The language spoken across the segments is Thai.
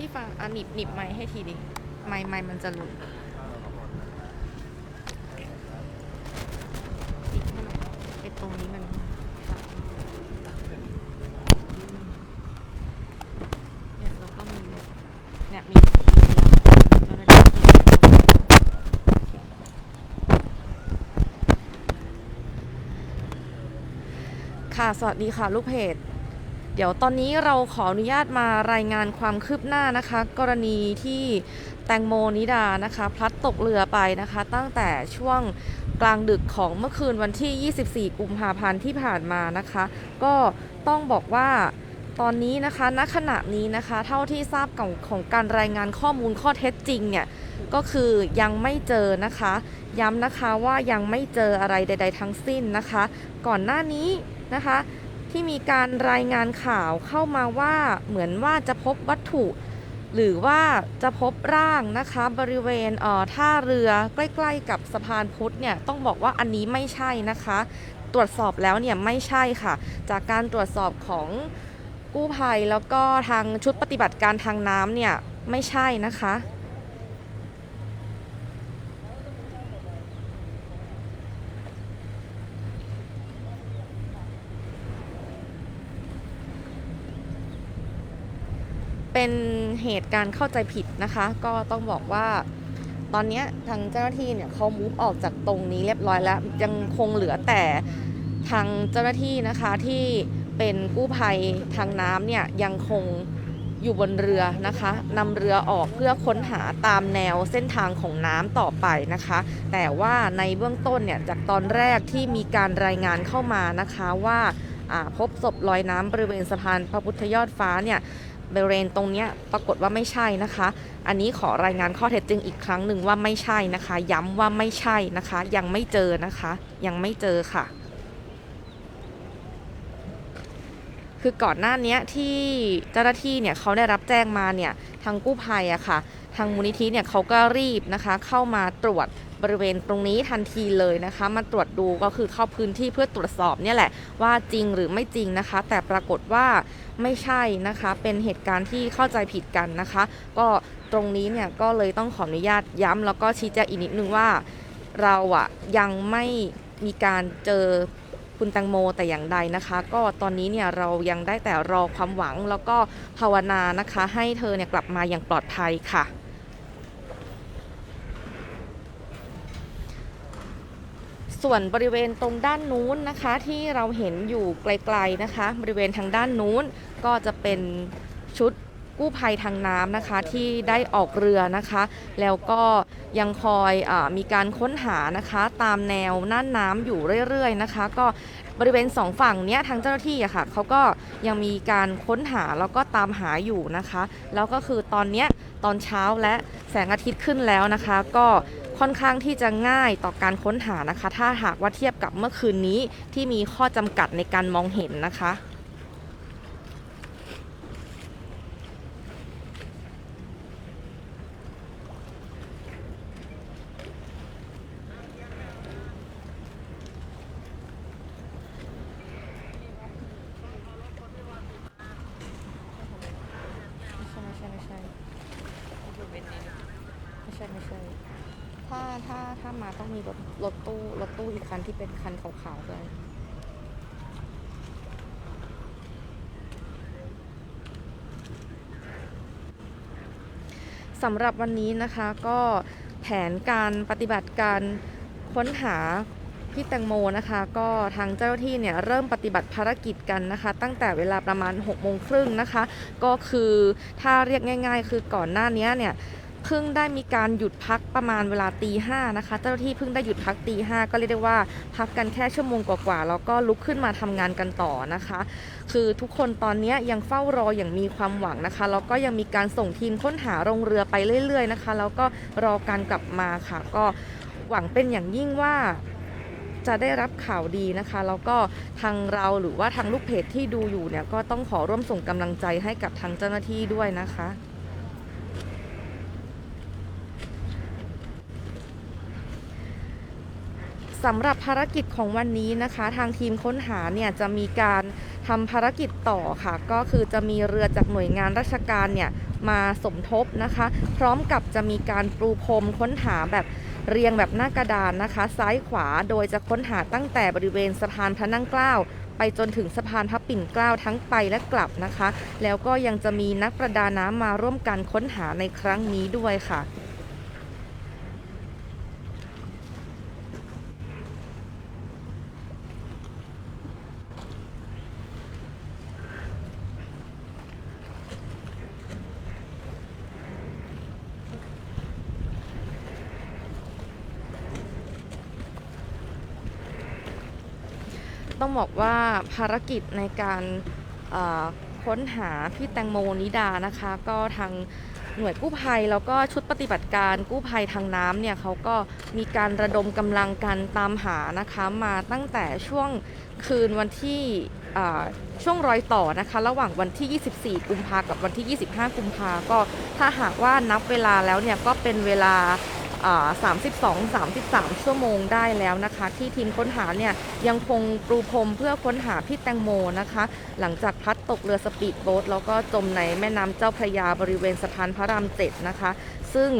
พี่ฟังอะหนีบหนีบไม้ให้ทีดิไม้ไม้มันจะหลุดติดให้หน่อยไอ้ตรงนี้มันเนี่ยเราก็มีเนี่ยมีค่ะ สวัสดีค่ะ ลูกเพจ ดี๋ยวตอนนี้เราขออนุญาตมารายงานความคืบหน้านะคะ กรณีที่แตงโมนิดานะคะ พลัดตกเรือไปนะคะ ตั้งแต่ช่วงกลางดึกของเมื่อคืนวันที่ 24 กุมภาพันธ์ที่ผ่านมานะคะ ก็ต้องบอกว่าตอนนี้นะคะณขณะนี้นะคะ เท่าที่ทราบของของการรายงานข้อมูลข้อเท็จจริงเนี่ยก็คือยังไม่เจอนะคะ ย้ำนะคะว่ายังไม่เจออะไรใด ๆ ทั้งสิ้นนะคะ ก่อนหน้านี้นะคะ ที่มีการรายงานข่าวเข้ามาว่าเหมือนว่าจะพบวัตถุ หรือว่าจะพบร่างนะคะบริเวณเอ่อท่าเรือใกล้ๆกับสะพานพุทธเนี่ยต้องบอกว่าอันนี้ไม่ใช่นะคะ ตรวจสอบแล้วเนี่ยไม่ใช่ค่ะ จากการตรวจสอบของกู้ภัยแล้วก็ทางชุดปฏิบัติการทางน้ำเนี่ยไม่ใช่นะคะ เป็นเหตุการณ์เข้าใจผิดนะคะ ก็ต้องบอกว่าตอนนี้ทางเจ้าหน้าที่เนี่ยเขามูฟออกจากตรงนี้เรียบร้อยแล้ว ยังคงเหลือแต่ทางเจ้าหน้าที่นะคะที่เป็นกู้ภัยทางน้ำเนี่ยยังคงอยู่บนเรือนะคะนำเรือออกเพื่อค้นหาตามแนวเส้นทางของน้ำต่อไปนะคะ แต่ว่าในเบื้องต้นเนี่ยจากตอนแรกที่มีการรายงานเข้ามานะคะว่าพบศพลอยน้ำบริเวณสะพานพระพุทธยอดฟ้าเนี่ย บริเวณตรงนี้ปรากฏว่าไม่ใช่นะคะ อันนี้ขอรายงานข้อเท็จจริงอีกครั้งหนึ่งว่าไม่ใช่นะคะ ย้ำว่าไม่ใช่นะคะ ยังไม่เจอนะคะ ยังไม่เจอค่ะ คือก่อนหน้านี้ที่เจ้าหน้าที่เนี่ยเขาได้รับแจ้งมาเนี่ยทางกู้ภัยอะค่ะ ทางมูลนิธิเนี่ยเขาก็รีบนะคะ เข้ามาตรวจ บริเวณตรงนี้ทันทีเลยนะคะ มาตรวจดูก็คือเข้าพื้นที่เพื่อตรวจสอบเนี่ยแหละว่าจริงหรือไม่จริงนะคะ แต่ปรากฏว่าไม่ใช่นะคะ เป็นเหตุการณ์ที่เข้าใจผิดกันนะคะ ก็ตรงนี้เนี่ยก็เลยต้องขออนุญาตย้ำแล้วก็ชี้แจงอีกนิดนึงว่าเราอะยังไม่มีการเจอคุณแตงโมแต่อย่างใดนะคะ ก็ตอนนี้เนี่ยเรายังได้แต่รอความหวังแล้วก็ภาวนานะคะ ให้เธอเนี่ยกลับมาอย่างปลอดภัยค่ะ ส่วนบริเวณตรงด้านนู้นนะคะที่เราเห็นอยู่ไกลๆนะคะ บริเวณทางด้านนู้นก็จะเป็นชุดกู้ภัยทางน้ำนะคะที่ได้ออกเรือนะคะ แล้วก็ยังคอยอมีการค้นหานะคะตามแนวน่านน้ำอยู่เรื่อยๆนะคะ ก็บริเวณสองฝั่งเนี้ยทางเจ้าหน้าที่อะค่ะเขาก็ยังมีการค้นหาแล้วก็ตามหาอยู่นะคะ แล้วก็คือตอนเนี้ยตอนเช้าและแสงอาทิตย์ขึ้นแล้วนะคะ ก็ ค่อนข้างที่จะง่ายต่อการค้นหานะคะ ถ้าหากว่าเทียบกับเมื่อคืนนี้ที่มีข้อจำกัดในการมองเห็นนะคะ ไม่ใช่ไม่ใช่ไม่ใช่ไม่ใช่ไม่ใช่ ถ้าถ้าถ้ามาต้องมีรถรถตู้รถตู้ อีกคันที่เป็นคันขาวๆด้วยสำหรับวันนี้นะคะก็แผนการปฏิบัติการค้นหาพี่แตงโมนะคะ ก็ทางเจ้าหน้าที่เนี่ยเริ่มปฏิบัติภารกิจกันนะคะ ตั้งแต่เวลาประมาณ6กโมงครึ่งนะคะ ก็คือถ้าเรียกง่าย ๆ คือก่อนหน้านี้เนี่ย เพิ่งได้มีการหยุดพักประมาณเวลาตีห้านะคะ เจ้าหน้าที่เพิ่งได้หยุดพักตีห้าก็เรียกได้ว่าพักกันแค่ชั่วโมงกว่าๆแล้วก็ลุกขึ้นมาทำงานกันต่อนะคะ คือทุกคนตอนนี้ยังเฝ้ารออย่างมีความหวังนะคะแล้วก็ยังมีการส่งทีมค้นหาลงเรือไปเรื่อย ๆนะคะ แล้วก็รอการกลับมาค่ะ ก็หวังเป็นอย่างยิ่งว่าจะได้รับข่าวดีนะคะ แล้วก็ทางเราหรือว่าทางลูกเพจที่ดูอยู่เนี่ยก็ต้องขอร่วมส่งกำลังใจให้กับทางเจ้าหน้าที่ด้วยนะคะ สำหรับภารกิจของวันนี้นะคะ ทางทีมค้นหาเนี่ยจะมีการทำภารกิจต่อค่ะ ก็คือจะมีเรือจากหน่วยงานราชการเนี่ยมาสมทบนะคะ พร้อมกับจะมีการปรูพรมค้นหาแบบเรียงแบบหน้ากระดานนะคะ ซ้ายขวาโดยจะค้นหาตั้งแต่บริเวณสะพานพระนั่งเกล้าไปจนถึงสะพานพระปิ่นเกล้าทั้งไปและกลับนะคะ แล้วก็ยังจะมีนักประดาน้ำมาร่วมกันค้นหาในครั้งนี้ด้วยค่ะ ต้องบอกว่าภารกิจในการค้นหาพี่แตงโมนิดานะคะ ก็ทางหน่วยกู้ภัยแล้วก็ชุดปฏิบัติการกู้ภัยทางน้ำเนี่ยเขาก็มีการระดมกำลังกันตามหานะคะมาตั้งแต่ช่วงคืนวันที่ช่วงรอยต่อนะคะ ระหว่างวันที่ 24 กุมภากับวันที่ 25 กุมภาก็ถ้าหากว่านับเวลาแล้วเนี่ยก็เป็นเวลา 32 33 ชั่วโมงได้แล้วนะคะ ที่ทีมค้นหาเนี่ยยังคงปรูพรมเพื่อค้นหาพี่แตงโมนะคะ หลังจากพลัดตกเรือสปีดโบ๊ทแล้วก็จมในแม่น้ำเจ้าพระยาบริเวณสะพานพระรามเจ็ดนะคะ ซึ่ง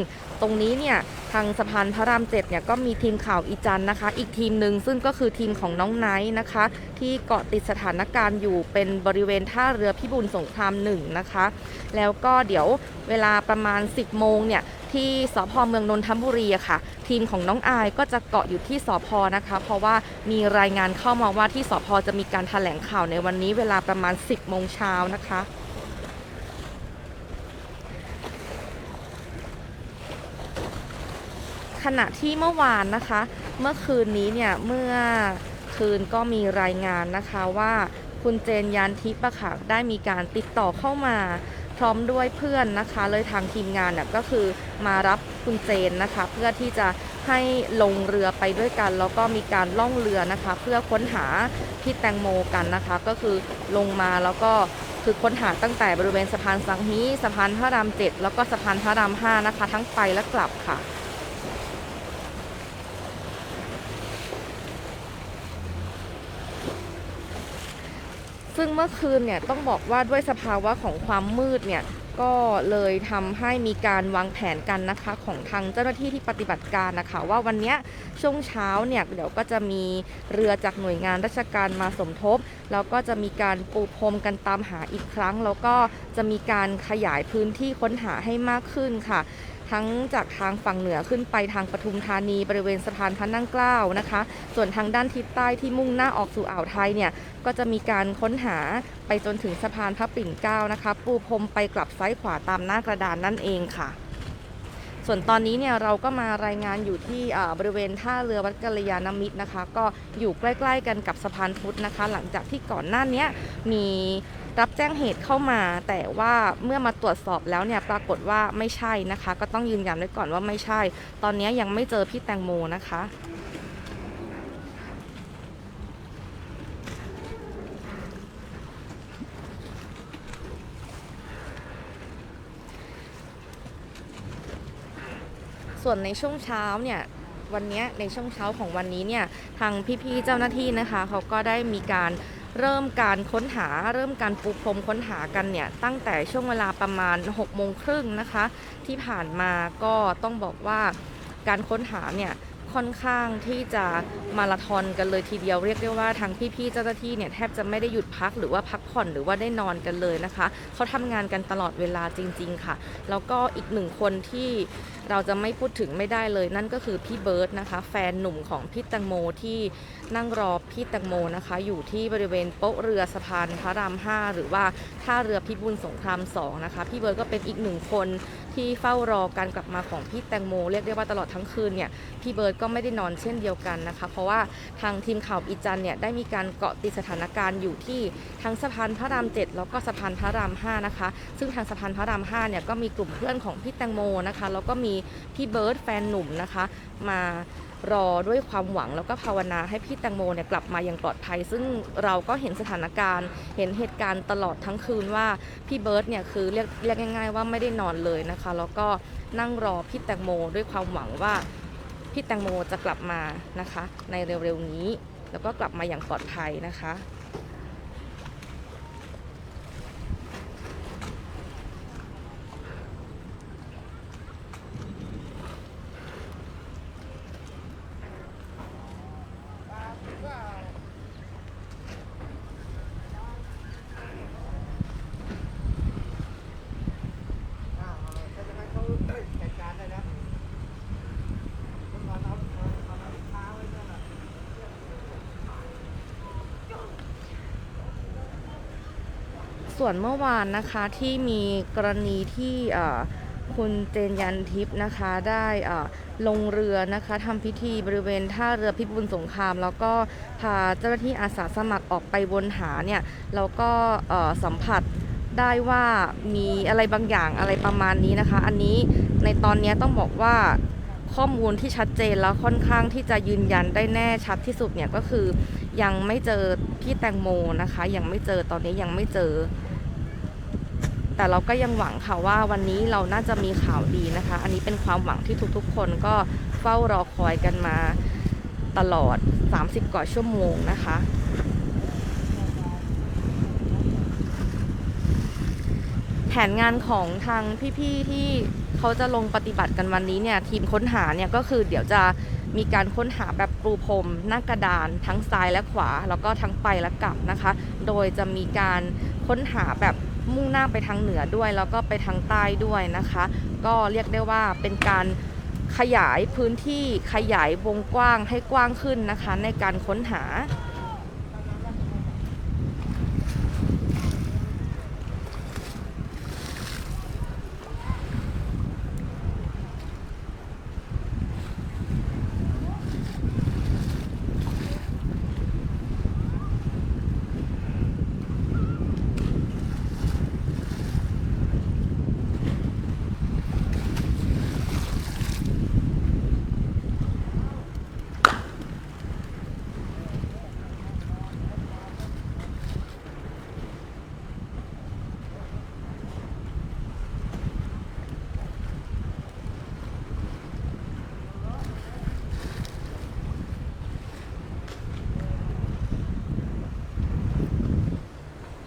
ตรงนี้เนี่ยทางสะพานพระรามเจ็ดเนี่ยก็มีทีมข่าวอีจันนะคะ อีกทีมหนึ่งซึ่งก็คือทีมของน้องไนท์นะคะ ที่เกาะติดสถานการณ์อยู่เป็นบริเวณท่าเรือพิบูลสงครามหนึ่งนะคะ แล้วก็เดี๋ยวเวลาประมาณ 10โมงเนี่ย ที่สพเมืองนนทบุรีอะค่ะ ทีมของน้องอายก็จะเกาะอยู่ที่สพนะคะ เพราะว่ามีรายงานเข้ามาว่าที่สพจะมีการถแถลงข่าวในวันนี้เวลาประมาณ 10โมงเช้านะคะขณะที่เมื่อวานนะคะ เมื่อคืนนี้เนี่ยเมื่อคืนก็มีรายงานนะคะว่าคุณเจนยานทิพย์อะค่ะได้มีการติดต่อเข้ามา ร้อมด้วยเพื่อนนะคะ เลยทางทีมงานเนี่ยก็คือมารับคุณเจนนะคะ เพื่อที่จะให้ลงเรือไปด้วยกัน แล้วก็มีการล่องเรือนะคะ เพื่อค้นหาพี่แตงโมกันนะคะ ก็คือลงมาแล้วก็คือค้นหาตั้งแต่บริเวณสะพานสังฮีสะพานพระรามเจ็ดแล้วก็สะพานพระรามห้านะคะ ทั้งไปและกลับค่ะ ซึ่งเมื่อคืนเนี่ยต้องบอกว่าด้วยสภาวะของความมืดเนี่ยก็เลยทำให้มีการวางแผนกันนะคะของทางเจ้าหน้าที่ที่ปฏิบัติการนะคะ ว่าวันนี้ช่วงเช้าเนี่ยเดี๋ยวก็จะมีเรือจากหน่วยงานราชการมาสมทบ แล้วก็จะมีการปูพรมกันตามหาอีกครั้ง แล้วก็จะมีการขยายพื้นที่ค้นหาให้มากขึ้นค่ะ ทั้งจากทางฝั่งเหนือขึ้นไปทางปทุมธานีบริเวณสะพานพระนั่งเกล้านะคะ ส่วนทางด้านทิศใต้ที่มุ่งหน้าออกสู่อ่าวไทยเนี่ยก็จะมีการค้นหาไปจนถึงสะพานพระปิ่นเกล้านะคะปูพรมไปกลับซ้ายขวาตามหน้ากระดานนั่นเองค่ะส่วนตอนนี้เนี่ยเราก็มารายงานอยู่ที่บริเวณท่าเรือวัดกัลยาณมิตรนะคะ ก็อยู่ใกล้ ๆ กันกับสะพานพุทธนะคะ หลังจากที่ก่อนหน้านี้มี รับแจ้งเหตุเข้ามา แต่ว่าเมื่อมาตรวจสอบแล้วเนี่ยปรากฏว่าไม่ใช่นะคะ ก็ต้องยืนยันไว้ก่อนว่าไม่ใช่ ตอนนี้ยังไม่เจอพี่แตงโมนะคะส่วนในช่วงเช้าเนี่ยวันนี้ในช่วงเช้าของวันนี้เนี่ยทางพี่ๆเจ้าหน้าที่นะคะเขาก็ได้มีการ เริ่มการค้นหาเริ่มการปูพรมค้นหากันเนี่ยตั้งแต่ช่วงเวลาประมาณ6โมงครึ่งนะคะ ที่ผ่านมาก็ต้องบอกว่าการค้นหาเนี่ยค่อนข้างที่จะมาราธอนกันเลยทีเดียวเรียกได้ว่าทางพี่ๆเจ้าหน้าที่เนี่ยแทบจะไม่ได้หยุดพักหรือว่าพักผ่อนหรือว่าได้นอนกันเลยนะคะเขาทำงานกันตลอดเวลาจริง ๆ ค่ะ แล้วก็อีกหนึ่งคนที่ เราจะไม่พูดถึงไม่ได้เลย นั่นก็คือพี่เบิร์ตนะคะ แฟนหนุ่มของพี่แตงโมที่นั่งรอพี่แตงโมนะคะ อยู่ที่บริเวณโป๊ะเรือสะพานพระราม5หรือว่าท่าเรือพิบูลสงคราม2นะคะพี่เบิร์ตก็เป็นอีกหนึ่งคนที่เฝ้ารอการกลับมาของพี่แตงโม เรียกได้ว่าตลอดทั้งคืนเนี่ยพี่เบิร์ตก็ไม่ได้นอนเช่นเดียวกันนะคะ เพราะว่าทางทีมข่าวอีจันเนี่ยได้มีการเกาะติดสถานการณ์อยู่ที่ทั้งสะพานพระราม 7 แล้วก็สะพานพระราม 5 นะคะ ซึ่งทางสะพานพระราม 5 เนี่ยก็มีกลุ่มเพื่อนของพี่แตงโมนะคะแล้วก็มีพี่เบิร์ตแฟนหนุ่มนะคะ มารอด้วยความหวังแล้วก็ภาวนาให้พี่แตงโมเนี่ยกลับมาอย่างปลอดภัย ซึ่งเราก็เห็นสถานการณ์ เห็นเหตุการณ์ตลอดทั้งคืนว่าพี่เบิร์ตเนี่ยคือเรียกเรียกง่าย ๆ ว่าไม่ได้นอนเลยนะคะ แล้วก็นั่งรอพี่แตงโมด้วยความหวังว่าพี่แตงโมจะกลับมานะคะ ในเร็วๆนี้ แล้วก็กลับมาอย่างปลอดภัยนะคะ ส่วนเมื่อวานนะคะที่มีกรณีที่คุณเจนยันทิพย์นะคะได้ลงเรือนะคะทำพิธีบริเวณท่าเรือพิบูลสงคราม แล้วก็พาเจ้าหน้าที่อาสาสมัครออกไปวนหาเนี่ยแล้วก็สัมผัสได้ว่ามีอะไรบางอย่างอะไรประมาณนี้นะคะ อันนี้ในตอนนี้ต้องบอกว่าข้อมูลที่ชัดเจนแล้วค่อนข้างที่จะยืนยันได้แน่ชัดที่สุดเนี่ยก็คือยังไม่เจอพี่แตงโมนะคะ ยังไม่เจอตอนนี้ยังไม่เจอ แต่เราก็ยังหวังค่ะว่าวันนี้เราน่าจะมีข่าวดีนะคะ อันนี้เป็นความหวังที่ทุกๆ คนก็เฝ้ารอคอยกันมาตลอด 30 กว่าชั่วโมงนะคะแผนงานของทางพี่ๆที่เขาจะลงปฏิบัติกันวันนี้เนี่ยทีมค้นหาเนี่ยก็คือเดี๋ยวจะมีการค้นหาแบบปรูพรมหน้ากระดานทั้งซ้ายและขวา แล้วก็ทั้งไปและกลับนะคะ โดยจะมีการค้นหาแบบ มุ่งหน้าไปทางเหนือด้วย แล้วก็ไปทางใต้ด้วยนะคะ ก็เรียกได้ว่าเป็นการขยายพื้นที่ขยายวงกว้างให้กว้างขึ้นนะคะ ในการค้นหา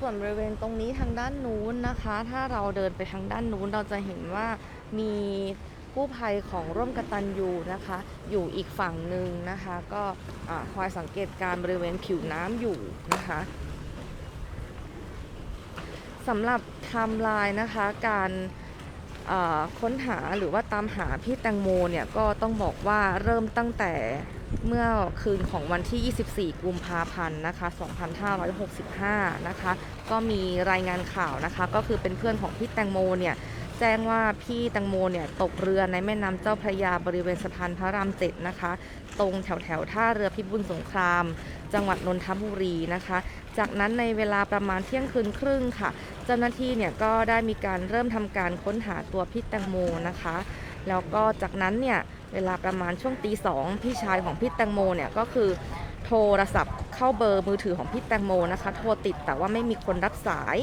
ส่วนบริเวณตรงนี้ทางด้านนู้นนะคะ ถ้าเราเดินไปทางด้านนู้นเราจะเห็นว่ามีกู้ภัยของร่วมกตันยูนะคะ อยู่อีกฝั่งหนึ่งนะคะ ก็คอยสังเกตการบริเวณผิวน้ำอยู่นะคะสำหรับไทม์ไลน์นะคะการค้นหาหรือว่าตามหาพี่แตงโมเนี่ยก็ต้องบอกว่าเริ่มตั้งแต่ เมื่อคืนของวันที่ 24 กุมภาพันธ์นะคะ 2565 นะคะ ก็มีรายงานข่าวนะคะ ก็คือเป็นเพื่อนของพี่แตงโมเนี่ยแจ้งว่าพี่แตงโมเนี่ยตกเรือในแม่น้ำเจ้าพระยาบริเวณสะพานพระรามเจ็ดนะคะ ตรงแถวแถวท่าเรือพิบูลสงคราม จังหวัดนนทบุรีนะคะ จากนั้นในเวลาประมาณเที่ยงคืนครึ่งค่ะ เจ้าหน้าที่เนี่ยก็ได้มีการเริ่มทำการค้นหาตัวพี่แตงโมนะคะ แล้วก็จากนั้นเนี่ย เวลาประมาณช่วงตีสองพี่ชายของพี่แตงโมเนี่ยก็คือโทรศัพท์เข้าเบอร์มือถือของพี่แตงโมนะคะ โทรติดแต่ว่าไม่มีคนรับสาย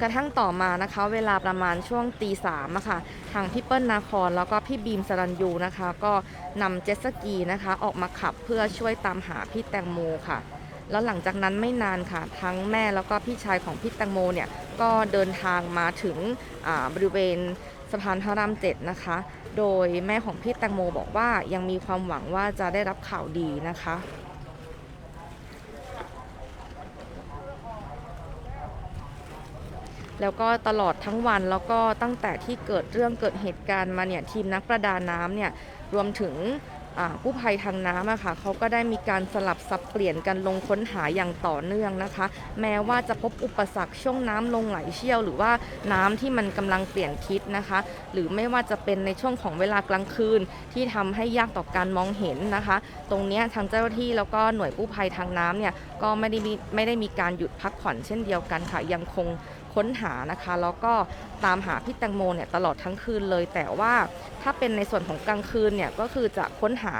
กระทั่งต่อมานะคะ เวลาประมาณช่วงตีสามอะค่ะทางพี่เปิ้ลนาคอนแล้วก็พี่บีมสรัญยูนะคะ ก็นำเจ็ตสกีนะคะ ออกมาขับเพื่อช่วยตามหาพี่แตงโมค่ะ แล้วหลังจากนั้นไม่นานค่ะ ทั้งแม่แล้วก็พี่ชายของพี่แตงโมเนี่ยก็เดินทางมาถึงบริเวณ สะพานพระรามเจ็ดนะคะ โดยแม่ของพี่แตงโมบอกว่ายังมีความหวังว่าจะได้รับข่าวดีนะคะแล้วก็ตลอดทั้งวันแล้วก็ตั้งแต่ที่เกิดเรื่องเกิดเหตุการณ์มาเนี่ยทีมนักประดาน้ำเนี่ยรวมถึง กู้ภัยทางน้ำอะค่ะเขาก็ได้มีการสลับสับเปลี่ยนกันลงค้นหาอย่างต่อเนื่องนะคะ แม้ว่าจะพบอุปสรรคช่วงน้ำลงไหลเชี่ยว หรือว่าน้ำที่มันกำลังเปลี่ยนทิศนะคะ หรือไม่ว่าจะเป็นในช่วงของเวลากลางคืน ที่ทำให้ยากต่อการมองเห็นนะคะ ตรงนี้ทางเจ้าหน้าที่แล้วก็หน่วยกู้ภัยทางน้ำเนี่ยก็ไม่ได้มีไม่ได้มีการหยุดพักผ่อนเช่นเดียวกันค่ะยังคง ค้นหานะคะ แล้วก็ตามหาพี่แตงโมเนี่ยตลอดทั้งคืนเลย แต่ว่าถ้าเป็นในส่วนของกลางคืนเนี่ยก็คือจะค้นหา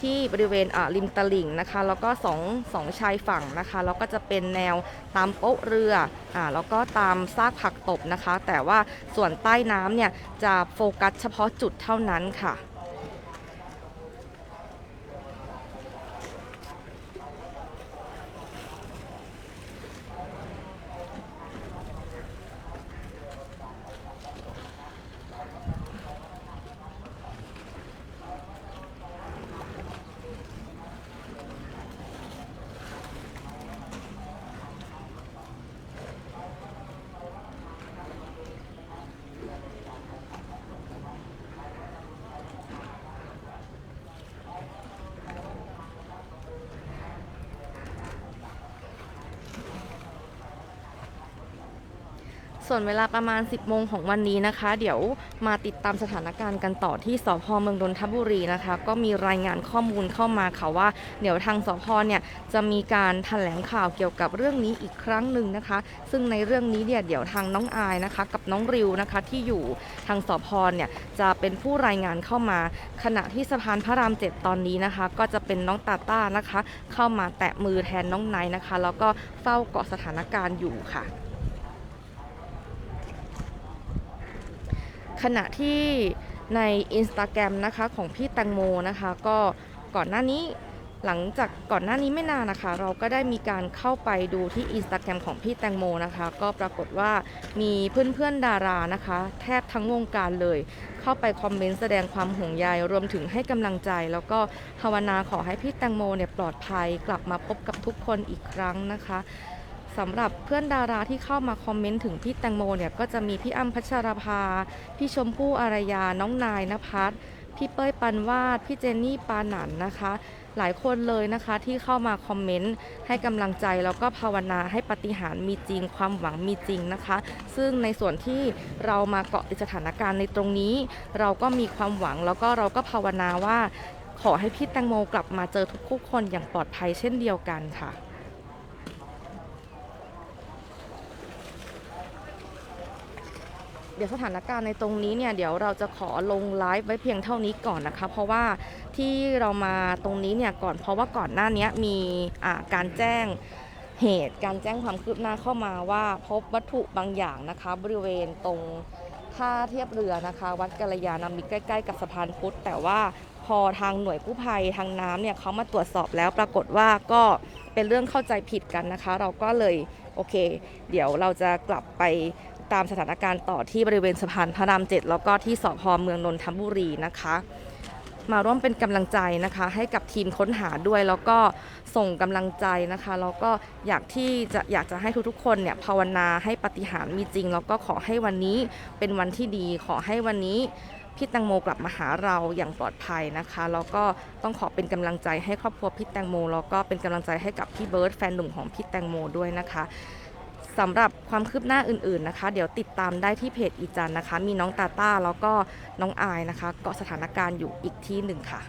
ที่บริเวณอ่าริมตลิ่งนะคะ แล้วก็สองสองชายฝั่งนะคะแล้วก็จะเป็นแนวตามโป๊ะเรืออ่าแล้วก็ตามซากผักตบนะคะ แต่ว่าส่วนใต้น้ำเนี่ยจะโฟกัสเฉพาะจุดเท่านั้นค่ะ ส่วนเวลาประมาณ 10 โมงของวันนี้นะคะ เดี๋ยวมาติดตามสถานการณ์กันต่อที่สพเมืองนนทบุรีนะคะ ก็มีรายงานข้อมูลเข้ามาค่ะว่า เดี๋ยวทางสพเนี่ยจะมีการแถลงข่าวเกี่ยวกับเรื่องนี้อีกครั้งหนึ่งนะคะ ซึ่งในเรื่องนี้เนี่ยเดี๋ยวทางน้องอายนะคะ กับน้องริวนะคะที่อยู่ทางสพเนี่ยจะเป็นผู้รายงานเข้ามา ขณะที่สะพานพระรามเจ็ดตอนนี้นะคะ ก็จะเป็นน้องตาต้านะคะ เข้ามาแตะมือแทนน้องไนนะคะ แล้วก็เฝ้าเกาะสถานการณ์อยู่ค่ะ ขณะที่ใน Instagram นะคะของพี่แตงโมนะคะ ก็ก่อนหน้านี้หลังจากก่อนหน้านี้ไม่นานนะคะ เราก็ได้มีการเข้าไปดูที่ Instagram ของพี่แตงโมนะคะ ก็ปรากฏว่ามีเพื่อนๆดารานะคะ แทบทั้งวงการเลย เข้าไปคอมเมนต์แสดงความห่วงใยรวมถึงให้กำลังใจ แล้วก็ภาวนาขอให้พี่แตงโมเนี่ยปลอดภัยกลับมาพบกับทุกคนอีกครั้งนะคะ สำหรับเพื่อนดาราที่เข้ามาคอมเมนต์ถึงพี่แตงโมเนี่ยก็จะมีพี่อ้ำพัชรภา พี่ชมพู่อารยา น้องนายนภัสพี่เป้ยปันวาด พี่เจนนี่ปาหนันนะคะ หลายคนเลยนะคะที่เข้ามาคอมเมนต์ให้กำลังใจแล้วก็ภาวนาให้ปฏิหารมีจริงความหวังมีจริงนะคะ ซึ่งในส่วนที่เรามาเกาะติดสถานการณ์ในตรงนี้ เราก็มีความหวังแล้วก็เราก็ภาวนาว่า ขอให้พี่แตงโมกลับมาเจอทุกๆคนอย่างปลอดภัยเช่นเดียวกันค่ะ เดี๋ยวสถานการณ์ในตรงนี้เนี่ยเดี๋ยวเราจะขอลงไลฟ์ไว้เพียงเท่านี้ก่อนนะคะ เพราะว่าที่เรามาตรงนี้เนี่ยก่อนเพราะว่าก่อนหน้านี้มีการแจ้งเหตุการแจ้งความคืบหน้าเข้ามาว่าพบวัตถุบางอย่างนะคะ บริเวณตรงท่าเทียบเรือนะคะ วัดกัลยาณมิตรใกล้ ๆ กับสะพานพุทธแต่ว่าพอทางหน่วยกู้ภัยทางน้ำเนี่ยเขามาตรวจสอบแล้วปรากฏว่าก็เป็นเรื่องเข้าใจผิดกันนะคะ เราก็เลยโอเค เดี๋ยวเราจะกลับไป ตามสถานการณ์ต่อที่บริเวณสะพานพระรามเจ็ดแล้วก็ที่สพเมืองนนทบุรีนะคะ มาร่วมเป็นกำลังใจนะคะ ให้กับทีมค้นหาด้วยแล้วก็ส่งกำลังใจนะคะแล้วก็อยากที่จะอยากจะให้ทุกๆคนเนี่ยภาวนาให้ปฏิหารมีจริง แล้วก็ขอให้วันนี้เป็นวันที่ดี ขอให้วันนี้พี่แตงโมกลับมาหาเราอย่างปลอดภัยนะคะแล้วก็ต้องขอเป็นกำลังใจให้ครอบครัวพี่แตงโมแล้วก็เป็นกำลังใจให้กับพี่เบิร์ดแฟนหนุ่มของพี่แตงโมด้วยนะคะ สำหรับความคืบหน้าอื่นๆนะคะ เดี๋ยวติดตามได้ที่เพจอีจันนะคะ มีน้องตาต้าแล้วก็น้องอายนะคะเกาะสถานการณ์อยู่อีกที่หนึ่งค่ะ